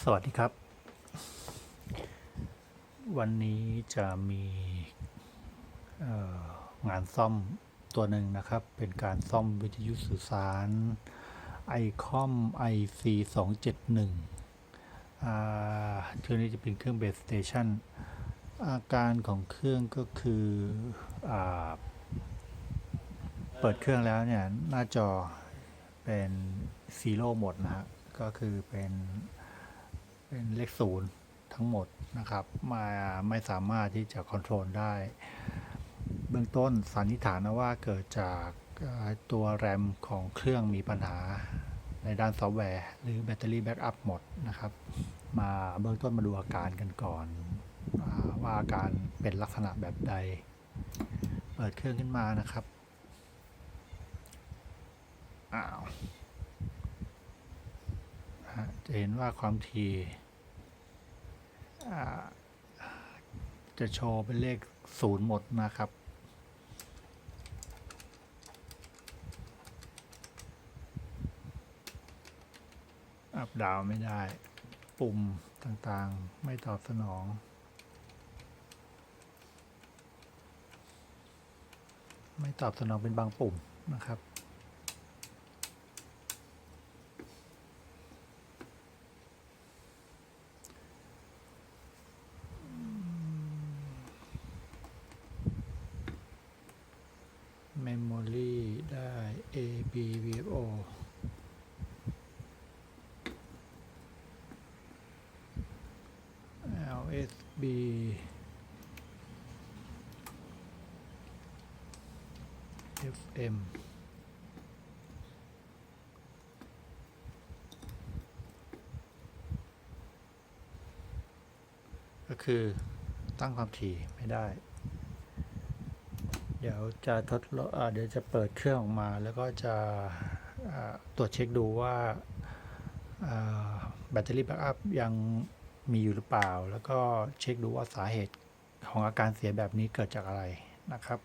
สวัสดีครับ วันนี้จะมีงานซ่อมตัวหนึ่งนะครับ เป็นการซ่อมวิทยุสื่อสาร ICOM IC 271อ่าเครื่องนี้จะเป็นเครื่องเบสสเตชันอาการของเครื่องก็คืออเปิดเครื่องแล้วเนี่ย หน้าจอเป็นซีโร่หมดนะฮะก็คือเป็น เป็นเลขศูนย์ทั้งหมดนะครับ มาไม่สามารถที่จะคอนโทรลได้ เบื้องต้นสันนิษฐานนะว่าเกิดจากตัวแรมของเครื่องมีปัญหาในด้านซอฟต์แวร์ หรือแบตเตอรี่แบ็กอัพหมดนะครับ มาเบื้องต้นมาดูอาการกันก่อนว่าอาการเป็นลักษณะแบบใด เปิดเครื่องขึ้นมานะครับ อ้าวจะเห็นว่าความถี่ จะโชว์เป็นเลขศูนย์หมดนะครับ อัพดาวไม่ได้ ปุ่มต่างๆไม่ตอบสนอง ไม่ตอบสนองเป็นบางปุ่มนะครับ F M ก็คือตั้งความถี่ไม่ได้ เดี๋ยวจะทดลองเดี๋ยวจะเปิดเครื่องออกมา แล้วก็จะตรวจเช็คดูว่าอ่าแบตเตอรี่แบ็กอัพยังมีอยู่หรือเปล่า แล้วก็เช็คดูว่าสาเหตุของอาการเสียแบบนี้เกิดจากอะไรนะครับ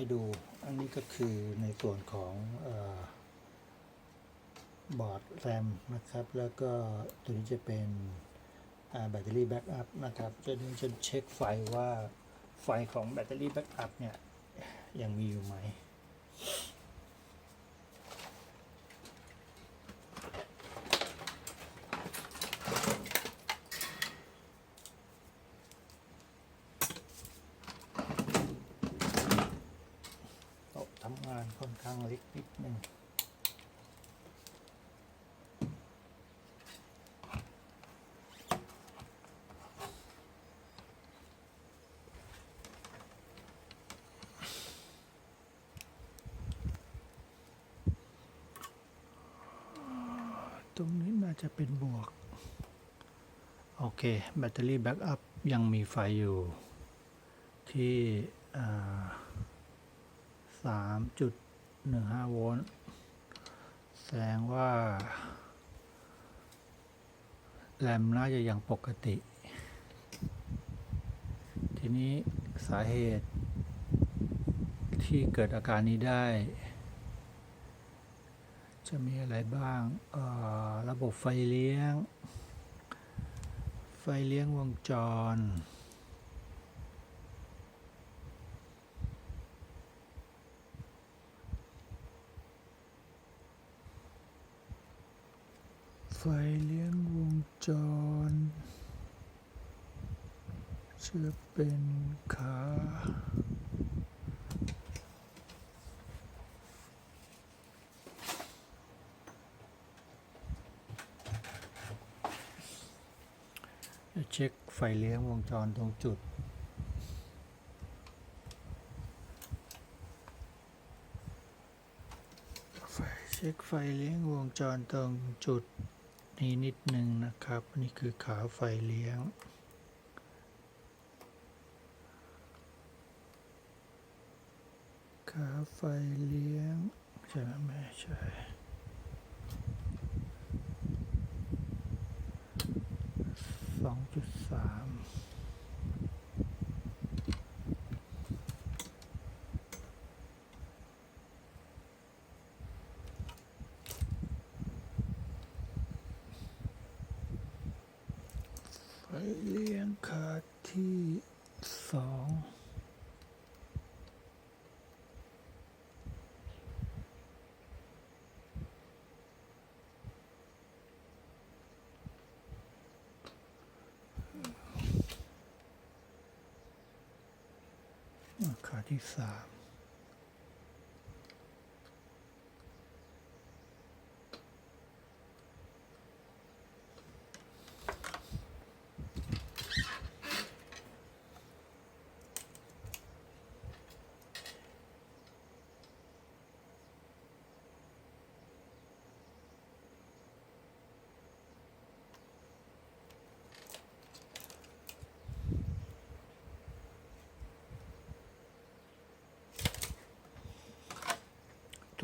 ให้ดู อันนี้ก็คือในส่วนของออบอร์ดแรมนะครับ แล้วก็ตัวนี้จะเป็นแบตเตอรี่แบ็กอัพนะครับจะนี้จะเช็คไฟว่าไฟของแบตเตอรี่แบ็กอัพเนี่ย ยังมีอยู่ไหม โต๊ะทำงานค่อนข้างเล็กนิดนึง ตรงนี้น่า จะเป็นบวก โอเค แบตเตอรี่แบ็กอัพยังมีไฟอยู่ ที่สามจุดหนึ่งห้าโวลต์ แสดงว่า แรมน่าจะยังปกติ ทีนี้สาเหตุที่เกิดอาการนี้ได้ จะมีอะไรบ้างระบบไฟเลี้ยง ไฟเลี้ยงวงจร ไฟเลี้ยงวงจร จะเป็นขา ช็คไฟเลี้ยงวงจรตรงจุด ไฟเช็คไฟเลี้ยงวงจรตรงจุดนี้นิดหนึ่งนะครับ นี่คือขาไฟเลี้ยง ขาไฟเลี้ยง ใช่ไหมไม่ใช่ สองจุดสามไฟเลี้ยงขาที่สอง ขาที่สาม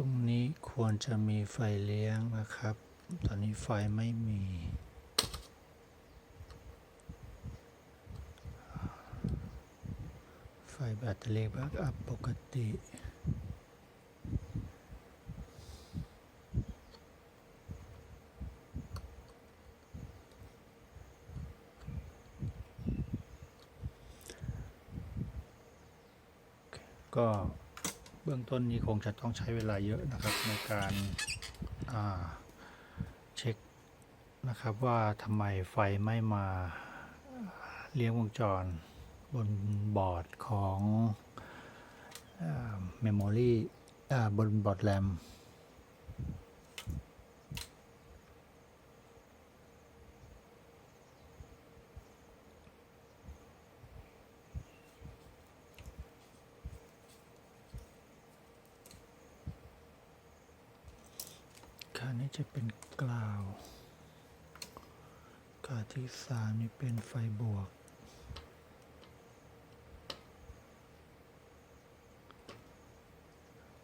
ตรงนี้ ควรจะมีไฟเลี้ยงนะครับ ตอนนี้ไฟไม่มี ไฟแบตเตอรี่บ็กอัพปกติก็ เบื้องต้นนี้คงจะต้องใช้เวลาเยอะนะครับในการาเช็คนะครับว่าทำไมไฟไม่มาเลี้ยงวงจรบนบอร์ดของเมมโมรีบนบอร์ดแรม ขานี้จะเป็นกล่าว ขาที่สามนี่เป็นไฟบวก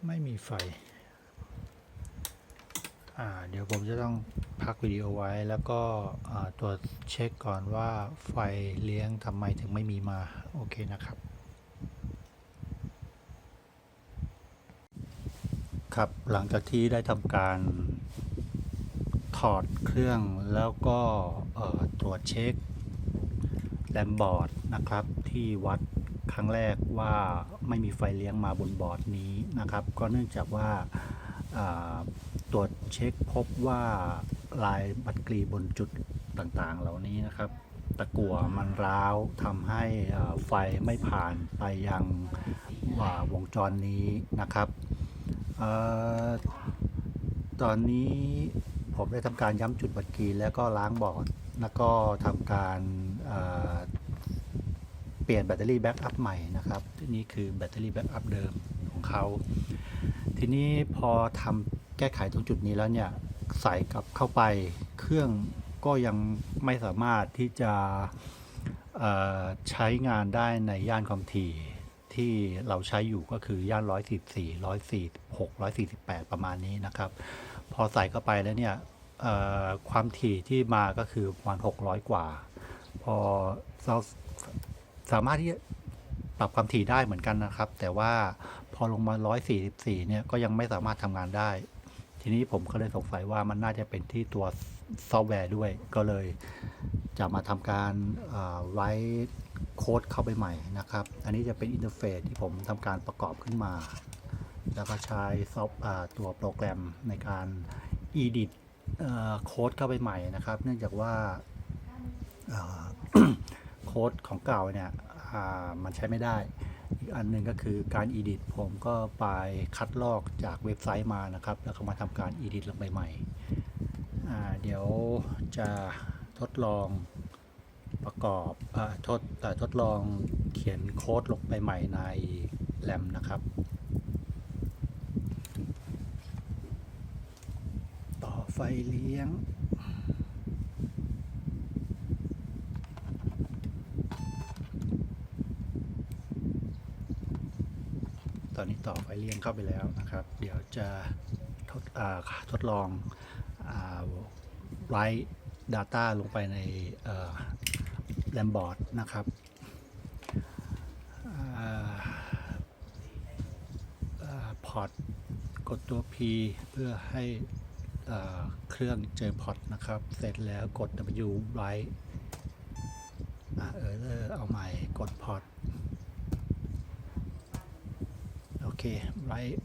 ไม่มีไฟ อ่า เดี๋ยวผมจะต้องพักวิดีโอไว้แล้วก็ตรวจเช็คก่อนว่าไฟเลี้ยงทำไมถึงไม่มีมา โอเคนะครับ ครับหลังจากที่ได้ทำการถอดเครื่องแล้วก็ตรวจเช็คแรมบอร์ดนะครับ ที่วัดครั้งแรกว่าไม่มีไฟเลี้ยงมาบนบอร์ดนี้นะครับ ก็เนื่องจากว่าตรวจเช็คพบว่าลายบัตรกรีบนจุดต่างๆ เหล่านี้นะครับ ตะกั่วมันร้าวทำให้ไฟไม่ผ่านไปยังวงจรนี้นะครับ ตอนนี้ผมได้ทำการย้ำจุดบัตรคีย์แล้วก็ล้างบอร์ดแล้วก็ทำการเปลี่ยนแบตเตอรี่แบ็กอัพใหม่นะครับที่นี่คือแบตเตอรี่แบ็กอัพเดิมของเขา ทีนี้พอทำแก้ไขตรงจุดนี้แล้วเนี่ยใส่กลับเข้าไปเครื่องก็ยังไม่สามารถที่จะใช้งานได้ในย่านความถี่ที่เราใช้อยู่ก็คือย่าน 144 146 648 ประมาณนี้นะครับ พอใส่เข้าไปแล้วเนี่ยความถี่ที่มาก็คือประมาณ 600 กว่า พอเราสามารถที่ปรับความถี่ได้เหมือนกันนะครับ แต่ว่าพอลงมา 144 เนี่ยก็ยังไม่สามารถทำงานได้ ทีนี้ผมก็เลยสงสัยว่ามันน่าจะเป็นที่ตัวซอฟต์แวร์ด้วย ก็เลยจะมาทำการไว้โค้ดเข้าไปใหม่นะครับ อันนี้จะเป็นอินเทอร์เฟซที่ผมทำการประกอบขึ้นมา แล้วก็ใช้ซอฟต์ตัวโปรแกรมในการ edit โค้ดเข้าไปใหม่นะครับ เนื่องจากว่าโค้ดของเก่าเนี่ยมันใช้ไม่ได้ อีกอันหนึ่งก็คือการ edit ผมก็ไปคัดลอกจากเว็บไซต์มานะครับ แล้วก็มาทำการ edit ลงไปใหม่ เดี๋ยวจะทดลองประกอบอทดอ่ทดลองเขียนโค้ดลงไปใหม่ในแรมนะครับ ต่อ ไฟเลี้ยง ตอนนี้ต่อไฟเลี้ยงเข้าไปแล้วนะครับ เดี๋ยวจะทดอ่าทดลองไร Data ลงไปในแรมบอร์ดนะครับพอร์ตกดตัว P เพื่อให้ เครื่องเจอพอตนะครับ เสร็จแล้วกด W write เออเลอเอาใหม่กดพอตโอเค right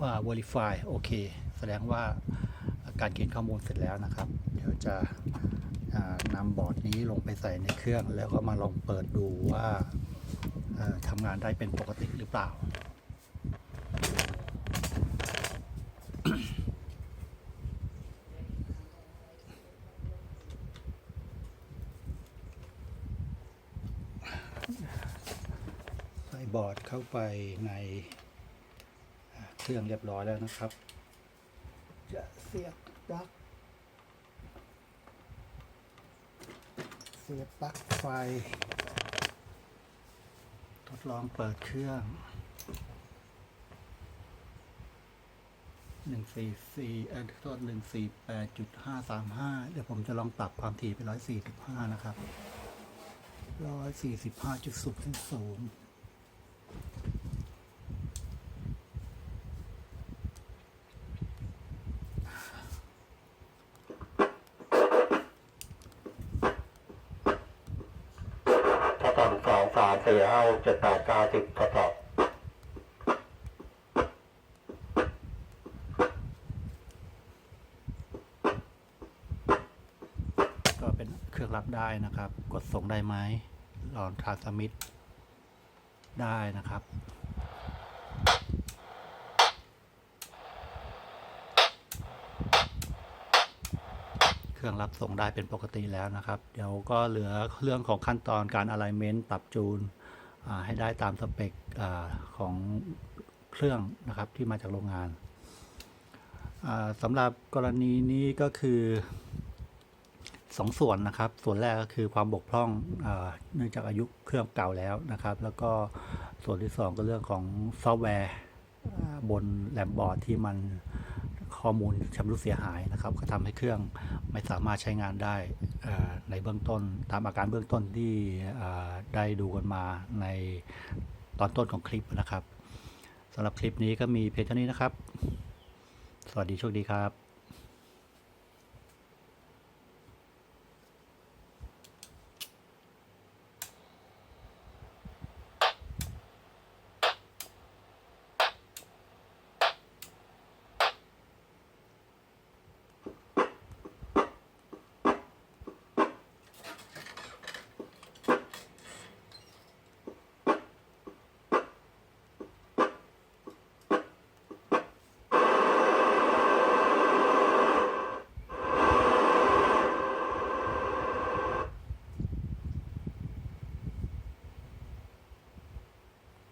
ว่า verify โอเค แสดงว่าการเขียนข้อมูลเสร็จแล้วนะครับ เดี๋ยวจะนำบอร์ดนี้ลงไปใส่ในเครื่อง แล้วก็มาลองเปิดดูว่าทำงานได้เป็นปกติหรือเปล่า ใส่บอร์ด เข้าไปในเครื่องเรียบร้อยแล้วนะครับ จะเสียบปลั๊กเสียบปลั๊กไฟ ทดลองเปิดเครื่องหนึ่งสี่สี่เอ่อโทษหนึ่งสี่แปดจุดห้าสามห้าเดี๋ยวผมจะลองปรับความถี่ไปร้อยสี่สิบห้านะครับร้อยสี่สิบห้าจุดศูนย์ศูนย์ ถ้าตอนสองสามสี่ห้าจะตัดเก้าสิบทดสอบก็เป็นเครื่องรับได้นะครับ กดส่งได้ไหมลอนทรานสมิตได้นะครับ รื่องรับส่งได้เป็นปกติแล้วนะครับ เดี๋ยวก็เหลือเรื่องของขั้นตอนการ alignment ปรับจูนให้ได้ตามสเปคอของเครื่องนะครับที่มาจากโรงงานาสำหรับกรณีนี้ก็คือสองส่วนนะครับ ส่วนแรกก็คือความบกพร่องเนื่องจากอายุเครื่องเก่าแล้วนะครับ แล้วก็ส่วนที่สองก็เรื่องของซอฟต์แวร์บนแรมบอร์ดที่มัน ข้อมูลชำรุดเสียหายนะครับ ก็ทำให้เครื่องไม่สามารถใช้งานได้ในเบื้องต้น ตามอาการเบื้องต้นที่ได้ดูกันมาในตอนต้นของคลิปนะครับสำหรับคลิปนี้ก็มีเพียงเท่านี้นะครับ สวัสดีโชคดีครับ